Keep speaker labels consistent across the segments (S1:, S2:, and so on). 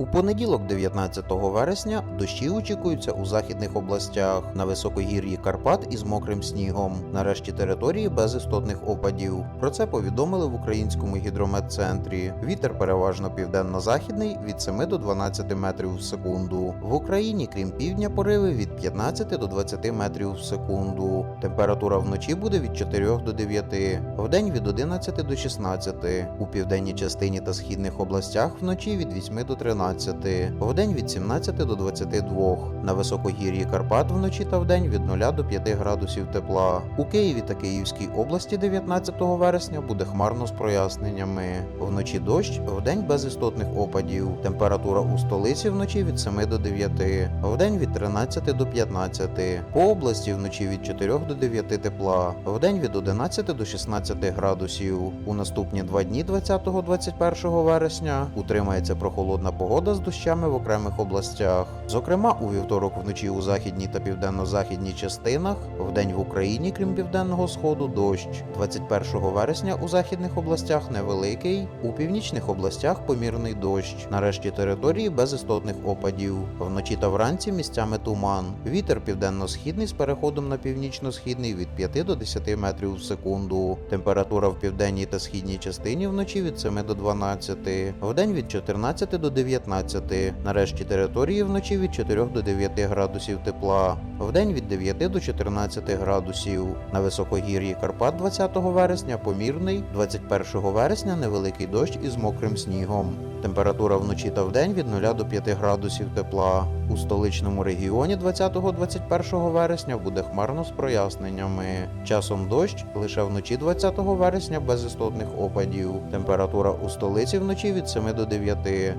S1: У понеділок, 19 вересня, дощі очікуються у західних областях на високогір'ї Карпат із мокрим снігом. Нарешті території без істотних опадів. Про це повідомили в українському гідрометцентрі. Вітер переважно південно-західний від 7 до 12 метрів в секунду. В Україні, крім півдня, пориви від 15 до 20 метрів в секунду. Температура вночі буде від 4 до 9, вдень від 11 до 16. У південній частині та східних областях вночі від 8 до 13, вдень від 17 до 22. На високогір'ї Карпат вночі та вдень від 0 до 5 градусів тепла. У Києві та Київській області 19 вересня буде хмарно з проясненнями. Вночі дощ, вдень без істотних опадів. Температура у столиці вночі від 7 до 9, вдень від 13 до 15. По області вночі від 4 до 9 тепла, вдень від 11 до 16 градусів. У наступні два дні 20-21 вересня утримається прохолодна погода з дощами в окремих областях. Зокрема, у вівторок вночі у західній та південно-західній частинах, вдень в Україні, крім південного сходу, дощ. 21 вересня у західних областях невеликий, у північних областях помірний дощ. Нарешті території без істотних опадів. Вночі та вранці місцями туман. Вітер південно-східний з переходом на північно-східний від 5 до 10 метрів в секунду. Температура в південній та східній частині вночі від 7 до 12, вдень від 14 до 19. Нарешті території вночі від 4 до 9 градусів тепла, вдень від 9 до 14 градусів. На високогір'ї Карпат 20 вересня помірний, 21 вересня невеликий дощ із мокрим снігом. Температура вночі та вдень від 0 до 5 градусів тепла. У столичному регіоні 20-21 вересня буде хмарно з проясненнями. Часом дощ лише вночі 20 вересня без істотних опадів. Температура у столиці вночі від 7 до 9,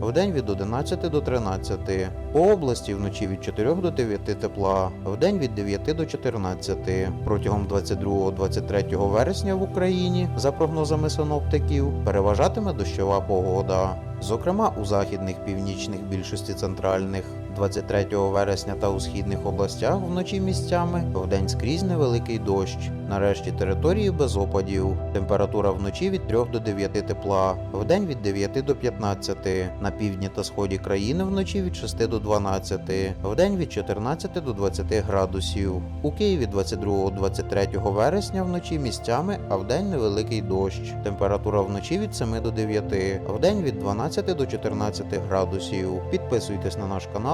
S1: вдень від 11 до 13. По області вночі від 4 до 9 тепла, вдень від 9 до 14. Протягом 22-23 вересня в Україні, за прогнозами синоптиків, переважатиме дощова погода. Зокрема, у західних, північних, більшості центральних, 23 вересня та у східних областях вночі місцями вдень скрізь невеликий дощ. Нарешті території без опадів. Температура вночі від 3 до 9 тепла, вдень від 9 до 15. На півдні та сході країни вночі від 6 до 12, вдень від 14 до 20 градусів. У Києві 22-23 вересня вночі місцями, а вдень невеликий дощ. Температура вночі від 7 до 9, вдень від 12 до 14 градусів. Підписуйтесь на наш